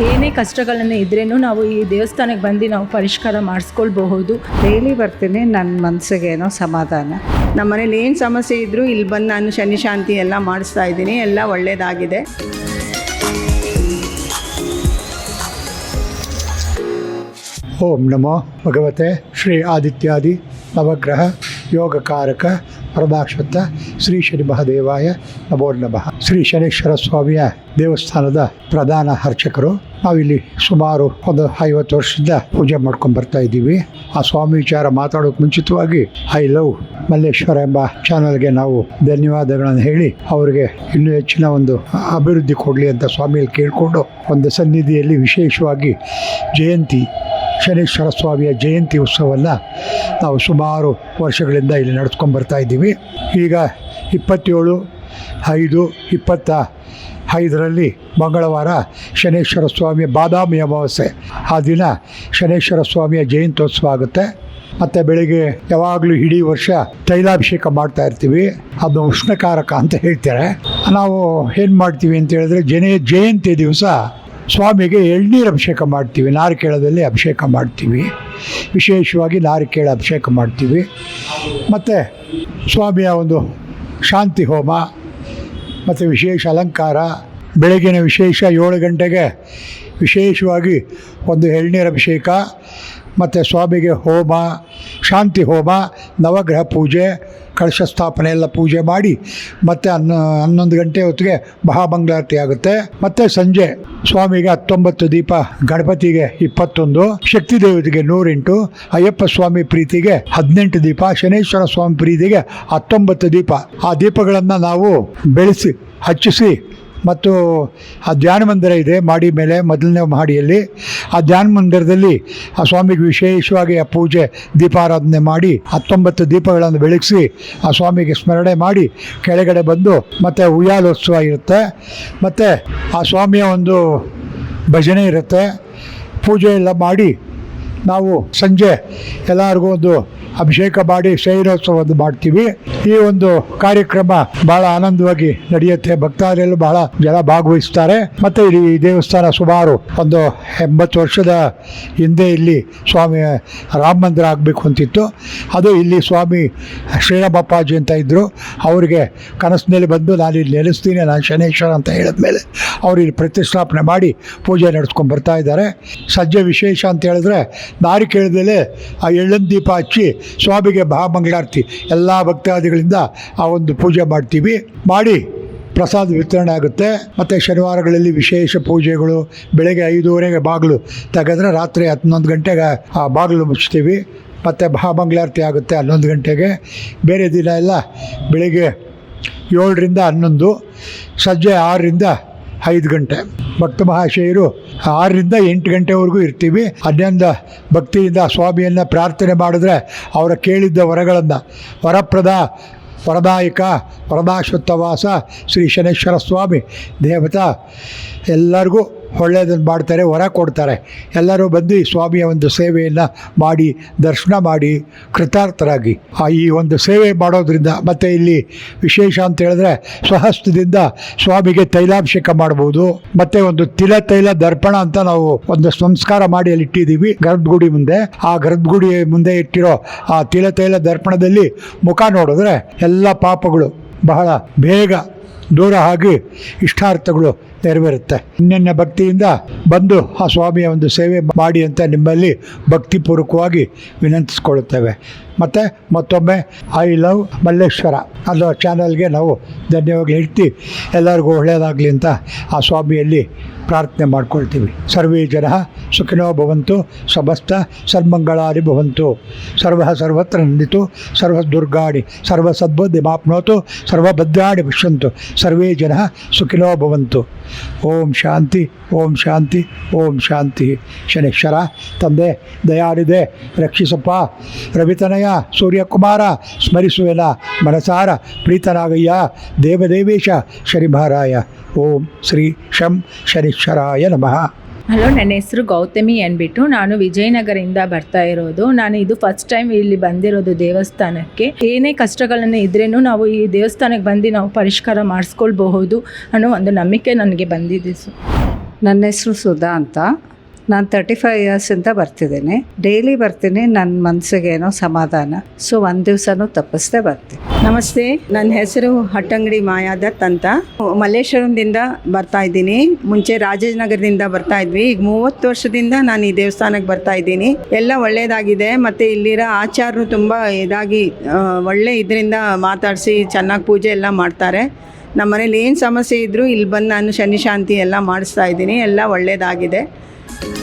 ಏನೇ ಕಷ್ಟಗಳನ್ನು ಇದ್ರೇನು ನಾವು ಈ ದೇವಸ್ಥಾನಕ್ಕೆ ಬಂದು ನಾವು ಪರಿಷ್ಕಾರ ಮಾಡಿಸ್ಕೊಳ್ಬಹುದು. ಡೈಲಿ ಬರ್ತೀನಿ ನನ್ನ ಮನಸ್ಸಿಗೆ ಏನೋ ಸಮಾಧಾನ. ನಮ್ಮ ಮನೇಲಿ ಏನು ಸಮಸ್ಯೆ ಇದ್ದರೂ ಇಲ್ಲಿ ಬಂದು ನಾನು ಶನಿ ಶಾಂತಿ ಎಲ್ಲ ಮಾಡಿಸ್ತಾ ಇದ್ದೀನಿ ಎಲ್ಲ ಒಳ್ಳೆಯದಾಗಿದೆ ಓಂ ನಮೋ ಭಗವತೆ ಶ್ರೀ ಆದಿತ್ಯಾದಿ ನವಗ್ರಹ ಯೋಗಕಾರಕ ಪರಮಾಶ್ವತ ಶ್ರೀ ಶನಿ ಮಹಾದೇವಾಯ ನಮೋ ನಮಃ. ಶ್ರೀ ಶನೇಶ್ವರ ಸ್ವಾಮಿಯ ದೇವಸ್ಥಾನದ ಪ್ರಧಾನ ಅರ್ಚಕರು, ನಾವಿಲ್ಲಿ ಸುಮಾರು ಒಂದು ಐವತ್ತು ವರ್ಷದಿಂದ ಪೂಜೆ ಮಾಡ್ಕೊಂಡು ಬರ್ತಾ ಇದ್ದೀವಿ. ಆ ಸ್ವಾಮಿ ವಿಚಾರ ಮಾತಾಡೋಕೆ ಮುಂಚಿತವಾಗಿ ಐ ಲವ್ ಮಲ್ಲೇಶ್ವರ ಎಂಬ ಚಾನಲ್ಗೆ ನಾವು ಧನ್ಯವಾದಗಳನ್ನು ಹೇಳಿ, ಅವರಿಗೆ ಇನ್ನೂ ಹೆಚ್ಚಿನ ಒಂದು ಅಭಿವೃದ್ಧಿ ಕೊಡಲಿ ಅಂತ ಸ್ವಾಮಿಯಲ್ಲಿ ಕೇಳಿಕೊಂಡು ಒಂದು ಸನ್ನಿಧಿಯಲ್ಲಿ ವಿಶೇಷವಾಗಿ ಜಯಂತಿ, ಶನೇಶ್ವರ ಸ್ವಾಮಿಯ ಜಯಂತಿ ಉತ್ಸವವನ್ನು ನಾವು ಸುಮಾರು ವರ್ಷಗಳಿಂದ ಇಲ್ಲಿ ನಡೆದುಕೊಂಡು ಬರ್ತಾ ಇದ್ದೀವಿ. ಈಗ ಇಪ್ಪತ್ತೇಳು, ಐದು, ಇಪ್ಪತ್ತ ಐದರಲ್ಲಿ ಮಂಗಳವಾರ ಶನೇಶ್ವರ ಸ್ವಾಮಿಯ ಬಾದಾಮಿ ಅಮಾವಾಸ್ಯೆ. ಆ ದಿನ ಶನೇಶ್ವರ ಸ್ವಾಮಿಯ ಜಯಂತ್ಯೋತ್ಸವ ಆಗುತ್ತೆ. ಮತ್ತು ಬೆಳಿಗ್ಗೆ ಯಾವಾಗಲೂ ಇಡೀ ವರ್ಷ ತೈಲಾಭಿಷೇಕ ಮಾಡ್ತಾ ಇರ್ತೀವಿ. ಅದು ಉಷ್ಣಕಾರಕ ಅಂತ ಹೇಳ್ತಾರೆ. ನಾವು ಏನು ಮಾಡ್ತೀವಿ ಅಂತ ಹೇಳಿದ್ರೆ ಜನ ಜಯಂತಿ ದಿವಸ ಸ್ವಾಮಿಗೆ ಎಳ್ನೀರು ಅಭಿಷೇಕ ಮಾಡ್ತೀವಿ. ನಾರಿಕೇಳದಲ್ಲಿ ಅಭಿಷೇಕ ಮಾಡ್ತೀವಿ. ವಿಶೇಷವಾಗಿ ನಾರಿಕೇಳ ಅಭಿಷೇಕ ಮಾಡ್ತೀವಿ. ಮತ್ತು ಸ್ವಾಮಿಯ ಒಂದು ಶಾಂತಿ ಹೋಮ, ಮತ್ತು ವಿಶೇಷ ಅಲಂಕಾರ. ಬೆಳಗಿನ ವಿಶೇಷ ಏಳು ಗಂಟೆಗೆ ವಿಶೇಷವಾಗಿ ಒಂದು ಎಳ್ನೀರ ಅಭಿಷೇಕ, ಮತ್ತು ಸ್ವಾಮಿಗೆ ಹೋಮ, ಶಾಂತಿ ಹೋಮ, ನವಗ್ರಹ ಪೂಜೆ ಕಳಶ ಸ್ಥಾಪನೆ ಎಲ್ಲ ಪೂಜೆ ಮಾಡಿ ಮತ್ತೆ ಹನ್ನ, ಹನ್ನೊಂದು ಗಂಟೆ ಹೊತ್ತಿಗೆ ಮಹಾಮಂಗಳಾರತಿ ಆಗುತ್ತೆ. ಮತ್ತು ಸಂಜೆ ಸ್ವಾಮಿಗೆ ಹತ್ತೊಂಬತ್ತು ದೀಪ, ಗಣಪತಿಗೆ ಇಪ್ಪತ್ತೊಂದು ಶಕ್ತಿ ದೇವತೆಗೆ ನೂರೆಂಟು, ಅಯ್ಯಪ್ಪ ಸ್ವಾಮಿ ಪ್ರೀತಿಗೆ ಹದಿನೆಂಟು ದೀಪ, ಶನೇಶ್ವರ ಸ್ವಾಮಿ ಪ್ರೀತಿಗೆ ಹತ್ತೊಂಬತ್ತು ದೀಪ. ಆ ದೀಪಗಳನ್ನು ನಾವು ಬೆಳೆಸಿ, ಹಚ್ಚಿಸಿ ಮತ್ತು ಆ ಧ್ಯಾನ ಮಂದಿರ ಇದೆ, ಮಾಡಿ ಮೇಲೆ ಮೊದಲನೇ ಮಹಡಿಯಲ್ಲಿ. ಆ ಧ್ಯಾನ ಮಂದಿರದಲ್ಲಿ ಆ ಸ್ವಾಮಿಗೆ ವಿಶೇಷವಾಗಿ ಆ ಪೂಜೆ, ದೀಪಾರಾಧನೆ ಮಾಡಿ, ಹತ್ತೊಂಬತ್ತು ದೀಪಗಳನ್ನು ಬೆಳಗಿಸಿ ಆ ಸ್ವಾಮಿಗೆ ಸ್ಮರಣೆ ಮಾಡಿ ಕೆಳಗಡೆ ಬಂದು ಮತ್ತು ಉಯ್ಯಾಲೋತ್ಸವ ಇರುತ್ತೆ. ಮತ್ತು ಆ ಸ್ವಾಮಿಯ ಒಂದು ಭಜನೆ ಇರುತ್ತೆ. ಪೂಜೆ ಎಲ್ಲ ಮಾಡಿ ನಾವು ಸಂಜೆ ಎಲ್ಲರಿಗೂ ಒಂದು ಅಭಿಷೇಕ ಮಾಡಿ ಶೈರೋತ್ಸವ ಮಾಡ್ತೀವಿ. ಈ ಒಂದು ಕಾರ್ಯಕ್ರಮ ಬಹಳ ಆನಂದವಾಗಿ ನಡೆಯುತ್ತೆ. ಭಕ್ತಾದಿಗಳು ಬಹಳ ಜನ ಭಾಗವಹಿಸ್ತಾರೆ. ಮತ್ತು ಈ ದೇವಸ್ಥಾನ ಸುಮಾರು ಒಂದು ಎಂಬತ್ತು ವರ್ಷದ ಹಿಂದೆ ಇಲ್ಲಿ ಸ್ವಾಮಿ ರಾಮ ಮಂದಿರ ಆಗಬೇಕು ಅಂತಿತ್ತು. ಅದು ಇಲ್ಲಿ ಸ್ವಾಮಿ ಶ್ರೀರಾಮಪ್ಪಾಜಿ ಅಂತ ಇದ್ದರು ಅವರಿಗೆ ಕನಸಿನಲ್ಲಿ ಬಂದು ನಾನು ಇಲ್ಲಿ ನೆಲೆಸ್ತೀನಿ, ನಾನು ಶನೇಶ್ವರ ಅಂತ ಹೇಳಿದ ಮೇಲೆ ಅವರು ಇಲ್ಲಿ ಪ್ರತಿಷ್ಠಾಪನೆ ಮಾಡಿ ಪೂಜೆ ನಡೆಸ್ಕೊಂಡು ಬರ್ತಾ ಇದ್ದಾರೆ. ಸಜ್ಜೆ ವಿಶೇಷ ಅಂತ ಹೇಳಿದ್ರೆ ನಾರಿಕೇಳದಲ್ಲೇ ಆ ಎಳ್ಳನ್ ದೀಪ ಹಚ್ಚಿ ಸ್ವಾಮಿಗೆ ಮಹಾಮಂಗಳಾರತಿ ಎಲ್ಲ ಭಕ್ತಾದಿಗಳಿಂದ ಆ ಒಂದು ಪೂಜೆ ಮಾಡ್ತೀವಿ. ಮಾಡಿ ಪ್ರಸಾದ ವಿತರಣೆ ಆಗುತ್ತೆ. ಮತ್ತು ಶನಿವಾರಗಳಲ್ಲಿ ವಿಶೇಷ ಪೂಜೆಗಳು. ಬೆಳಗ್ಗೆ ಐದೂವರೆಗೆ ಬಾಗಿಲು ತೆಗೆದ್ರೆ ರಾತ್ರಿ ಹನ್ನೊಂದು ಗಂಟೆಗೆ ಆ ಬಾಗಿಲು ಮುಚ್ತೀವಿ ಮತ್ತು ಮಹಾಮಂಗಳಾರತಿ ಆಗುತ್ತೆ ಹನ್ನೊಂದು ಗಂಟೆಗೆ. ಬೇರೆ ದಿನ ಎಲ್ಲ ಬೆಳಿಗ್ಗೆ ಏಳರಿಂದ ಹನ್ನೊಂದು, ಸಂಜೆ ಆರರಿಂದ ಐದು ಗಂಟೆ. ಭಕ್ತ ಮಹಾಶಯರು ಆರರಿಂದ ಎಂಟು ಗಂಟೆವರೆಗೂ ಇರ್ತೀವಿ. ಅದರಿಂದ ಭಕ್ತಿಯಿಂದ ಸ್ವಾಮಿಯನ್ನು ಪ್ರಾರ್ಥನೆ ಮಾಡಿದ್ರೆ ಅವರ ಕೇಳಿದ್ದ ವರಗಳನ್ನು ವರಪ್ರದ ವರದಾಯಕ ವರದಾಶ್ವತ್ಥವಾಸ ಶ್ರೀ ಶನೇಶ್ವರ ಸ್ವಾಮಿ ದೇವತಾ ಎಲ್ಲರಿಗೂ ಒಳ್ಳೆಯದನ್ನು ಮಾಡ್ತಾರೆ, ವರ ಕೊಡ್ತಾರೆ. ಎಲ್ಲರೂ ಬಂದು ಈ ಸ್ವಾಮಿಯ ಒಂದು ಸೇವೆಯನ್ನು ಮಾಡಿ, ದರ್ಶನ ಮಾಡಿ, ಕೃತಾರ್ಥರಾಗಿ. ಆ ಈ ಒಂದು ಸೇವೆ ಮಾಡೋದ್ರಿಂದ ಮತ್ತು ಇಲ್ಲಿ ವಿಶೇಷ ಅಂತ ಹೇಳಿದ್ರೆ ಸ್ವಹಸ್ತದಿಂದ ಸ್ವಾಮಿಗೆ ತೈಲಾಭಿಷೇಕ ಮಾಡ್ಬೋದು ಮತ್ತು ಒಂದು ತಿಲ ತೈಲ ದರ್ಪಣ ಅಂತ ನಾವು ಒಂದು ಸಂಸ್ಕಾರ ಮಾಡಿ ಅಲ್ಲಿ ಇಟ್ಟಿದ್ದೀವಿ ಗರ್ಭಗುಡಿ ಮುಂದೆ. ಆ ಗರ್ಭಗುಡಿ ಮುಂದೆ ಇಟ್ಟಿರೋ ಆ ತಿಲ ತೈಲ ದರ್ಪಣದಲ್ಲಿ ಮುಖ ನೋಡಿದ್ರೆ ಎಲ್ಲ ಪಾಪಗಳು ಬಹಳ ಬೇಗ ದೂರ ಆಗಿ ಇಷ್ಟಾರ್ಥಗಳು ನೆರವೇರುತ್ತೆ. ಇನ್ನೆನ್ನ ಭಕ್ತಿಯಿಂದ ಬಂದು ಆ ಸ್ವಾಮಿಯ ಒಂದು ಸೇವೆ ಮಾಡಿ ಅಂತ ನಿಮ್ಮಲ್ಲಿ ಭಕ್ತಿಪೂರ್ವಕವಾಗಿ ವಿನಂತಿಸ್ಕೊಳ್ಳುತ್ತೇವೆ ಮತ್ತು ಮತ್ತೊಮ್ಮೆ ಐ ಲವ್ ಮಲ್ಲೇಶ್ವರ. ಅನ್ನೋ ಚಾನಲ್ಗೆ ನಾವು ಧನ್ಯವಾಗಿ ಹೇಳ್ತಿ, ಎಲ್ಲರಿಗೂ ಒಳ್ಳೆಯದಾಗಲಿ ಅಂತ ಆ ಸ್ವಾಮಿಯಲ್ಲಿ ಪ್ರಾರ್ಥನೆ ಮಾಡ್ಕೊಳ್ತೀವಿ. ಸರ್ವೇ ಜನ ಸುಖಿನೋ ಭವಂತು, ಸಮಸ್ತ ಸರ್ಮಂಗಳಾರಿ ಭವಂತು. ಸರ್ವ ಸರ್ವತ್ರ ನಂದಿತು, ಸರ್ವ ದುರ್ಗಾಡಿ ಸರ್ವ ಸದ್ಬುದ್ಧಿ ಮಾಪ್ನೋತು ಸರ್ವಭದ್ರಾಣಿ ಪಶ್ಯಂತು ಸರ್ವೇ ಜನ ಸುಖಿನೋ ಭವಂತು. ಓಂ ಶಾಂತಿ ಓಂ ಶಾಂತಿ ಓಂ ಶಾಂತಿ ಶನೇಶ್ವರ ತಂದೆ ದಯಾಳಿದೆ ರಕ್ಷಿಸಪ್ಪ ರವಿತನಯ ಸೂರ್ಯಕುಮಾರ ಸ್ಮರಿಸುವೆನ ಮನಸಾರ ಪ್ರೀತನಾಗಯ್ಯ ದೇವದೇವೇಶ ಶನಿಭಾರಾಯ ಓಂ ಶ್ರೀ ಶಂ ಶನೀಶ್ವರಾಯ ನಮಃ ಹಲೋ, ನನ್ನ ಹೆಸರು ಗೌತಮಿ ಅಂದ್ಬಿಟ್ಟು ನಾನು ವಿಜಯನಗರದಿಂದ ಬರ್ತಾ ಇರೋದು. ನಾನು ಇದು ಫಸ್ಟ್ ಟೈಮ್ ಇಲ್ಲಿ ಬಂದಿರೋದು ದೇವಸ್ಥಾನಕ್ಕೆ. ಏನೇ ಕಷ್ಟಗಳನ್ನು ಇದ್ರೇನು ನಾವು ಈ ದೇವಸ್ಥಾನಕ್ಕೆ ಬಂದು ನಾವು ಪರಿಷ್ಕಾರ ಮಾಡಿಸ್ಕೊಳ್ಬಹುದು ಅನ್ನೋ ಒಂದು ನಂಬಿಕೆ ನನಗೆ ಬಂದಿದೆ ಸು. ನನ್ನ ಹೆಸರು ಸುಧಾ ಅಂತ. ನಾನು ತರ್ಟಿ ಫೈವ್ ಇಯರ್ಸಿಂದ ಬರ್ತಿದ್ದೀನಿ. ಡೈಲಿ ಬರ್ತೀನಿ ನನ್ನ ಮನಸ್ಸಿಗೆ ಏನೋ ಸಮಾಧಾನ. ಸೊ ಒಂದು ದಿವಸನೂ ತಪ್ಪಿಸ್ದೆ ಬರ್ತೀನಿ. ನಮಸ್ತೆ ನನ್ನ ಹೆಸರು ಹಟ್ಟಂಗಡಿ ಮಾಯಾದತ್ ಅಂತ. ಮಲ್ಲೇಶ್ವರಂದಿಂದ ಬರ್ತಾ ಇದ್ದೀನಿ. ಮುಂಚೆ ರಾಜನಗರದಿಂದ ಬರ್ತಾ ಇದ್ವಿ. ಈಗ ಮೂವತ್ತು ವರ್ಷದಿಂದ ನಾನು ಈ ದೇವಸ್ಥಾನಕ್ಕೆ ಬರ್ತಾ ಇದ್ದೀನಿ. ಎಲ್ಲ ಒಳ್ಳೆಯದಾಗಿದೆ ಮತ್ತು ಇಲ್ಲಿರೋ ಆಚಾರರು ತುಂಬ ಇದಾಗಿ ಒಳ್ಳೆ ಇದರಿಂದ ಮಾತಾಡಿಸಿ ಚೆನ್ನಾಗಿ ಪೂಜೆ ಎಲ್ಲ ಮಾಡ್ತಾರೆ. ನಮ್ಮ ಮನೇಲಿ ಏನು ಸಮಸ್ಯೆ ಇದ್ದರೂ ಇಲ್ಲಿ ಬಂದು ನಾನು ಶನಿ ಶಾಂತಿ ಎಲ್ಲ ಮಾಡಿಸ್ತಾ ಇದ್ದೀನಿ. ಎಲ್ಲ ಒಳ್ಳೆಯದಾಗಿದೆ Thank you.